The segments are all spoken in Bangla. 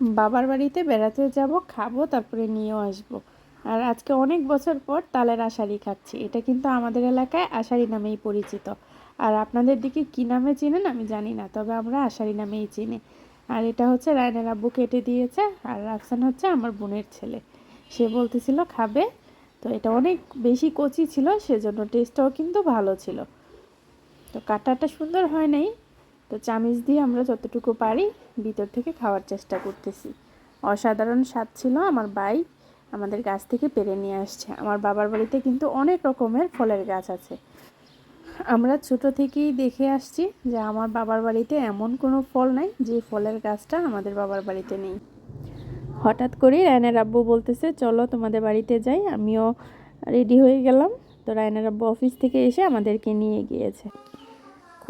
বাবার বাড়িতে বেড়াতে যাব, খাব, তারপরে নিয়েও আসব। আর আজকে অনেক বছর পর তালের আশারি খাচ্ছি। এটা কিন্তু আমাদের এলাকায় আশারি নামেই পরিচিত। আর আপনাদের দিকে কী নামে চিনেন আমি জানি না, তবে আমরা আশারি নামেই চিনি। আর এটা হচ্ছে রায়নের আব্বু কেটে দিয়েছে, আর রাফসান হচ্ছে আমার বোনের ছেলে। সে বলতেছিল, খাবে? তো এটা অনেক বেশি কচি ছিল, সেজন্য টেস্টটাও কিন্তু ভালো ছিল। তো কাটাটা সুন্দর হয় নাই তো চামিচ দিয়ে আমরা যতটুকু পারি ভিতর থেকে খাওয়ার চেষ্টা করতেছি। অসাধারণ স্বাদ ছিল আমার বাই আমাদের গাছ থেকে পেরে নিয়ে আসছে। আমার বাবার বাড়িতে কিন্তু অনেক রকমের ফলের গাছ আছে। আমরা ছোট থেকেই দেখে আসছি যে আমার বাবার বাড়িতে এমন কোনো ফল নাই যে ফলের গাছটা আমাদের বাবার বাড়িতে নেই। হঠাৎ করেই রায়নের আব্বু বলতেছে, চলো তোমাদের বাড়িতে যাই, আমিও রেডি হয়ে গেলাম। তো রায়নের আব্বু অফিস থেকে এসে আমাদেরকে নিয়ে গিয়েছে।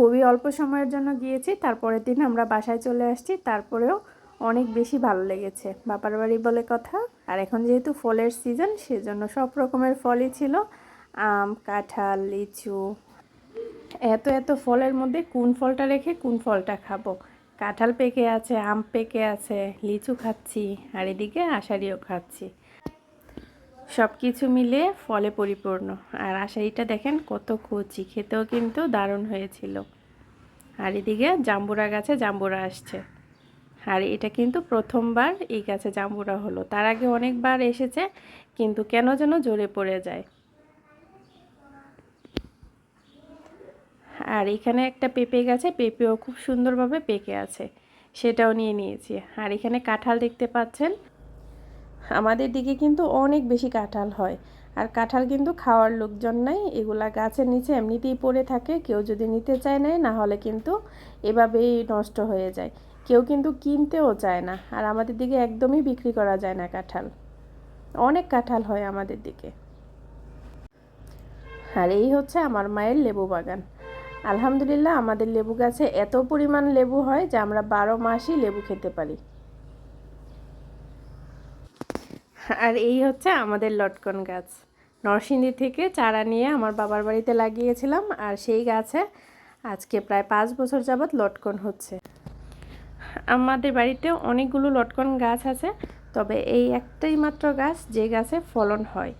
খুবই অল্প সময়ের জন্য গিয়েছি তারপরের দিন আমরা বাসায় চলে আসছি, তারপরেও অনেক বেশি ভালো লেগেছে। বাপার বাড়ি বলে কথা। আর এখন যেহেতু ফলের সিজন সেজন্য সব রকমের ফলই ছিল। আম, কাঁঠাল, লিচু। এত এত ফলের মধ্যে কোন ফলটা রেখে কোন ফলটা খাব? কাঁঠাল পেকে আছে, আম পেকে আছে, লিচু খাচ্ছি, আর এদিকে আষাঢ়িও খাচ্ছি। সব কিছু মিলে ফলে পরিপূর্ণ। আর আষাঢ়িটা দেখেন কত কচি, খেতেও কিন্তু দারুণ হয়েছিল। আর এদিকে জাম্বুরা গাছে জাম্বুরা আসছে। আর এটা কিন্তু প্রথমবার এই গাছে জাম্বুরা হলো। তার আগে অনেকবার এসেছে, কিন্তু কেন যেন জোরে পড়ে যায়। আর এখানে একটা পেঁপে গাছে পেঁপেও খুব সুন্দরভাবে পেকে আছে। সেটাও নিয়ে নিয়েছি। আর এখানে কাঁঠাল দেখতে পাচ্ছেন আমাদের দিকে কিন্তু অনেক বেশি কাঁঠাল হয়। আর কাঁঠাল কিন্তু খাওয়ার লোকজন নাই, এগুলা গাছের নিচে এমনিতেই পড়ে থাকে। কেউ যদি নিতে চায় না হলে কিন্তু এভাবেই নষ্ট হয়ে যায়। কেউ কিন্তু কিনতেও চায় না, আর আমাদের দিকে একদমই বিক্রি করা যায় না কাঁঠাল। অনেক কাঁঠাল হয় আমাদের দিকে। আর এই হচ্ছে আমার মায়ের লেবু বাগান। আলহামদুলিল্লাহ, আমাদের লেবু গাছে এত পরিমাণ লেবু হয় যে আমরা বারো মাসই লেবু খেতে পারি। আর এই হচ্ছে আমাদের লটকন গাছ। নরসিংদী থেকে চারা নিয়ে আমার বাবার বাড়িতে লাগিয়েছিলাম আর সেই গাছে আজকে প্রায় পাঁচ বছর যাবৎ লটকন হচ্ছে। আমাদের বাড়িতে অনেকগুলো লটকন গাছ আছে, তবে এই একটাই মাত্র গাছ যে গাছে ফলন হয়।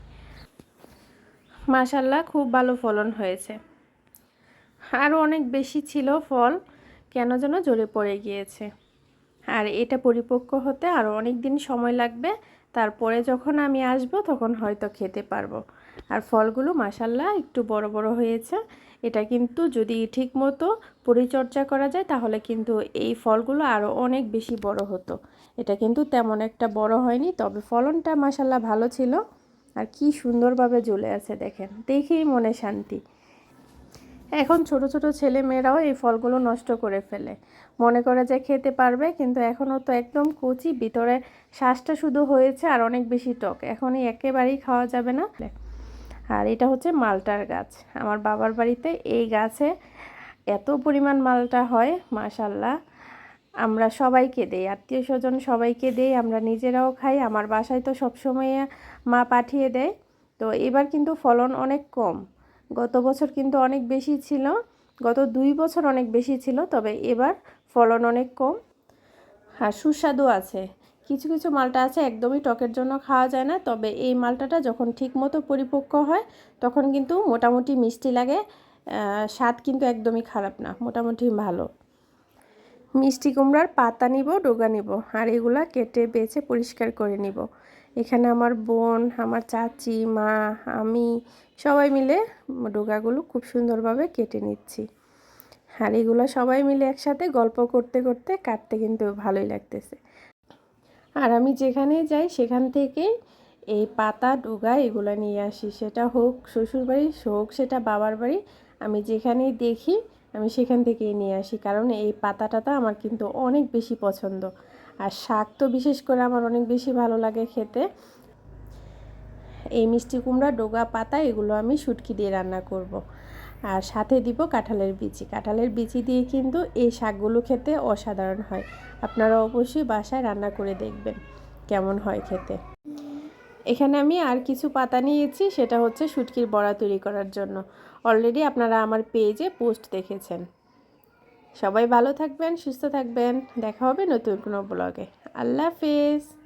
মাশাল্লাহ খুব ভালো ফলন হয়েছে। আরও অনেক বেশি ছিল ফল, কেন যেন জোরে পড়ে গিয়েছে। আর এটা পরিপক্ক হতে আরও অনেক দিন সময় লাগবে তারপরে যখন আমি আসব তখন হয়তো খেতে পারব। আর ফলগুলো মাসাল্লাহ একটু বড় বড় হয়েছে। এটা কিন্তু যদি ঠিক মতো পরিচর্যা করা যায় তাহলে কিন্তু এই ফলগুলো আরও অনেক বেশি বড় হতো। এটা কিন্তু তেমন একটা বড় হয়নি, তবে ফলনটা মাসাল্লাহ ভালো ছিল। আর কি সুন্দরভাবে জ্বলে আছে দেখেন, দেখেই মনে শান্তি। এখন ছোট ছোট ছেলে মেয়েরাও এই ফলগুলো নষ্ট করে ফেলে। মনে করে যে খেতে পারবে, কিন্তু এখনও তো একদম কচি, ভিতরে শ্বাসটা শুধু হয়েছে আর অনেক বেশি টক। এখনই একেবারেই খাওয়া যাবে না। আর এটা হচ্ছে মালটার গাছ। আমার বাবার বাড়িতে এই গাছে এত পরিমাণ মালটা হয়, মাশাল্লাহ। আমরা সবাইকে দেই, আত্মীয় স্বজন সবাইকে দেই, আমরা নিজেরাও খাই। আমার বাসায় তো সবসময় মা পাঠিয়ে দেয়। তো এবার কিন্তু ফলন অনেক কম। গত বছর কিন্তু অনেক বেশি ছিল, গত দুই বছর অনেক বেশি ছিল, তবে এবার ফলন অনেক কম। আর সুস্বাদু আছে। কিছু কিছু মালটা আছে একদমই টকের জন্য খাওয়া যায় না, তবে এই মালটাটা যখন ঠিক মতো পরিপক্ক হয়, তখন কিন্তু মোটামুটি মিষ্টি লাগে স্বাদ কিন্তু একদমই খারাপ না, মোটামুটি ভালো। মিষ্টি কুমড়ার পাতা নিব, ডোগা নিব, আর এগুলা কেটে, বেছে, পরিষ্কার করে নিব। এখানে আমার বোন, আমার চাচি, মা, আমি সবাই মিলে ডোগাগুলো খুব সুন্দরভাবে কেটে নিচ্ছি। আর এগুলো সবাই মিলে একসাথে গল্প করতে করতে কাটতে কিন্তু ভালোই লাগতেছে। আর আমি যেখানে যাই সেখান থেকে এই পাতা, ডোগা এগুলো নিয়ে আসি। সেটা হোক শ্বশুরবাড়ি হোক সেটা বাবার বাড়ি, আমি যেখানেই দেখি আমি সেখান থেকেই নিয়ে আসি। কারণ এই পাতা টাতা আমার কিন্তু অনেক বেশি পছন্দ। আর শাক তো বিশেষ করে আমার অনেক বেশি ভালো লাগে খেতে। এই মিষ্টি কুমড়া, ডোগা, পাতা, এগুলো আমি শুটকি দিয়ে রান্না করব। আর সাথে দিব কাঁঠালের বিচি। কাঁঠালের বিচি দিয়ে কিন্তু এই শাকগুলো খেতে অসাধারণ হয়। আপনারা অবশ্যই বাসায় রান্না করে দেখবেন কেমন হয় খেতে। এখানে আমি আর কিছু পাতা নিয়েছি, সেটা হচ্ছে শুটকির বড়া তৈরি করার জন্য। অলরেডি আপনারা আমার পেজে পোস্ট দেখেছেন। সবাই ভালো থাকবেন সুস্থ থাকবেন। দেখা হবে নতুন কোনো ব্লগে আল্লাহ হাফেজ।